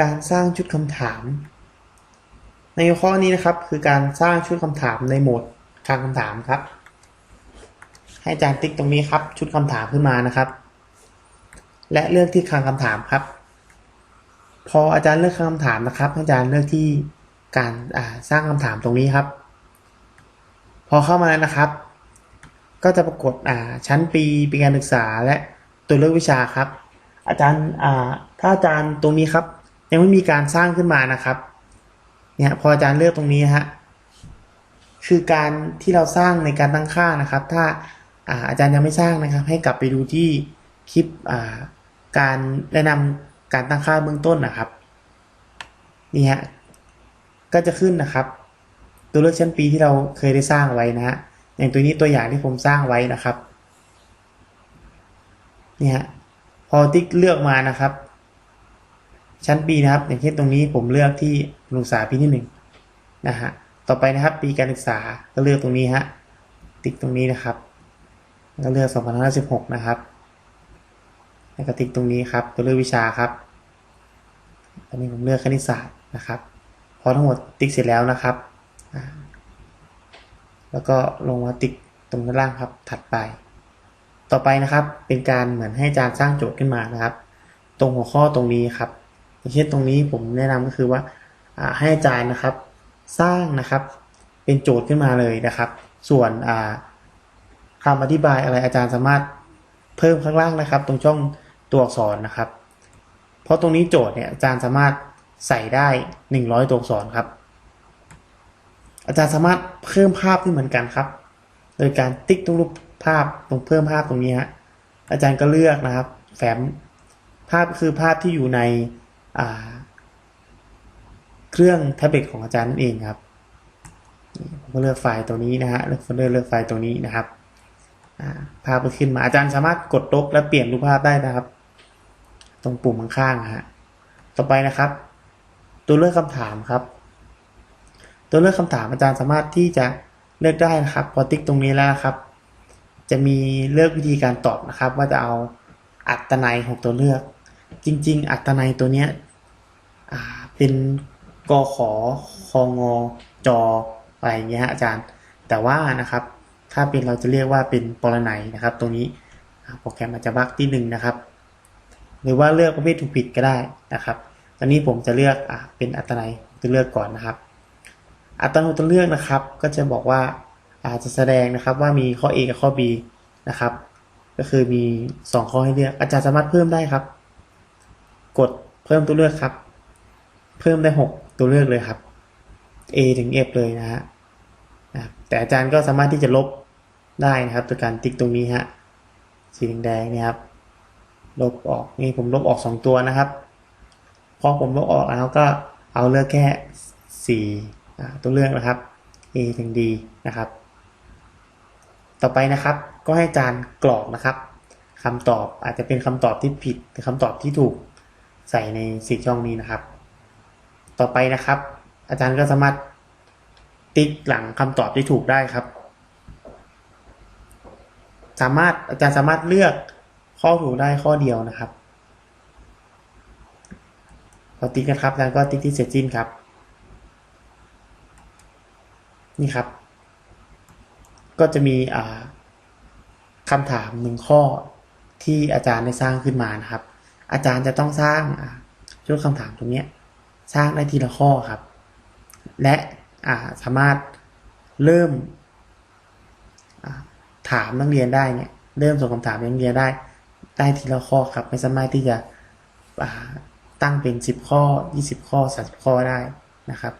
การสร้างชุดคำถาม ในข้อนี้นะครับคือการสร้างชุดคำถามในโหมดคลังคำถามครับ ให้อาจารย์ติ๊กตรงนี้ครับ ชุดคำถามขึ้นมานะครับ และเลือกที่คลังคำถามครับ พออาจารย์เลือกคลังคำถามนะครับ อาจารย์เลือกที่การสร้างคำถามตรงนี้ครับ พอเข้ามาแล้วนะครับ ก็จะปรากฏชั้นปีปีการศึกษาและตัวเลือกวิชาครับ อาจารย์ถ้าอาจารย์ตรงนี้ครับ ยังไม่มีการสร้างขึ้นมานะครับเนี่ยพออาจารย์เลือกตรงนี้ฮะคือการที่เราสร้างในการตั้งค่านะครับ ถ้าอาอาจารย์ยังไม่สร้างนะครับ ให้กลับไปดูที่คลิปาการแนะนำการตั้งค่าเบื้องต้นนะครับนี่ฮะก็จะขึ้นนะครับ ตัวเลือกชั้นปีที่เราเคยได้สร้างไว้นะฮะอย่างตัวนี้ตัวอย่างที่ผมสร้างไว้นะครับเนี่ยฮะพอติ๊กเลือกมานะครับ ชั้นปีนะครับ อย่างเช่นตรงนี้ผมเลือกที่ศึกษาปีที่หนึ่งนะฮะต่อไปนะครับ ปีการศึกษาก็เลือกตรงนี้ฮะติ๊กตรงนี้นะครับแล้วเลือก2516นะครับแล้วก็ติ๊กตรงนี้ครับตัวเลือกวิชาครับตอนนี้ผมเลือกคณิตศาสตร์นะครับพอทั้งหมดติ๊กเสร็จแล้วนะครับ แล้วก็ลงมาติ๊กตรงด้านล่างครับถัดไป ต่อไปนะครับเป็นการเหมือนให้อาจารย์สร้างโจทย์ขึ้นมานะครับ ตรงหัวข้อตรงนี้ครับ เช่นตรงนี้ผมแนะนำก็คือว่าให้อาจารย์นะครับสร้างนะครับเป็นโจทย์ขึ้นมาเลยนะครับ ส่วนอ่าอธิบายอะไรอาจารย์สามารถเพิ่มข้างล่างนะครับ ตรงช่องตัวอักษรนะครับ เพราะตรงนี้โจทย์เนี่ยอาจารย์สามารถใส่ได้ 100 ตัวอักษรครับ อาจารย์สามารถเพิ่มภาพที่เหมือนกันครับ โดยการติ๊กตรงรูปภาพตรงเพิ่มภาพตรงนี้ฮะอาจารย์ก็เลือกนะครับ แฟ้มภาพคือภาพที่อยู่ใน เครื่องแท็บเล็ตของอาจารย์นั่นเองครับผมก็เลือกไฟล์ตัวนี้นะฮะเลือกโฟลเดอร์เลือกไฟล์ตัวนี้นะครับอ่าภาพก็ขึ้นมาอาจารย์สามารถกดลบและเปลี่ยนรูปภาพได้นะครับ ตรงปุ่มข้างๆฮะต่อไปนะครับ ตัวเลือกคำถามครับ ตัวเลือกคำถามอาจารย์สามารถที่จะเลือกได้นะครับ พอติ๊กตรงนี้แล้วครับ จะมีเลือกวิธีการตอบนะครับ ว่าจะเอาอัตนัยของตัวเลือก จริง ๆ อัตนัยตัวเนี้ย เป็นกขอคองอจออะไรอย่างเงี้ยอาจารย์ แต่ว่านะครับ ถ้าเป็นเราจะเรียกว่าเป็นปรนัยนะครับ ตรงนี้โปรแกรมอาจจะบั๊กที่หนึ่งนะครับ หรือว่าเลือกประเภทถูกผิดก็ได้นะครับ ตอนนี้ผมจะเลือกอ่าเป็นอัตนัยตัวเลือกก่อนนะครับ อัตโนมัติตัวเลือกนะครับ ก็จะบอกว่าอาจจะแสดงนะครับว่ามีข้อ A กับข้อ B นะครับ ก็คือมี 2 ข้อให้เลือก อาจารย์สามารถเพิ่มได้ครับ กดเพิ่มตัวเลือกครับ เพิ่มได้ 6 ตัวเลือกเลยครับ A ถึง F เลยนะฮะแต่อาจารย์ก็สามารถที่จะลบได้นะครับโดยการติ๊กตรงนี้ฮะสีแดงๆเนี่ยครับลบออกนี่ผมลบออก 2 ตัวนะครับพอผมลบออกแล้วก็เอาเลือกแค่สี่ตัวเลือกนะครับ A ถึง D นะครับ ต่อไปนะครับก็ให้อาจารย์กรอกนะครับคำตอบอาจจะเป็นคำตอบที่ผิดหรือคำตอบที่ถูกใส่ในสี่ช่องนี้นะครับ ต่อไปนะครับ อาจารย์ก็สามารถติ๊กหลังคำตอบที่ถูกได้ครับ สามารถอาจารย์สามารถเลือกข้อถูกได้ข้อเดียวนะครับพอติ๊กนะครับอาจารย์ก็ติ๊กที่เสร็จสิ้นครับ นี่ครับ ก็จะมีอ่าคำถามหนึ่งข้อที่อาจารย์ได้สร้างขึ้นมานะครับ อาจารย์จะต้องสร้างชุดคำถามตรงนี้ สร้างได้ทีละข้อครับ และาสามารถเริ่มาถามนักเรียนได้เนี่ยเริ่มส่งคำถามนักเรียนได้ ได้ทีละข้อครับ ไม่สามารถที่จะตั้งเป็น 10 ข้อ 20 ข้อ 30 ข้อได้นะครับ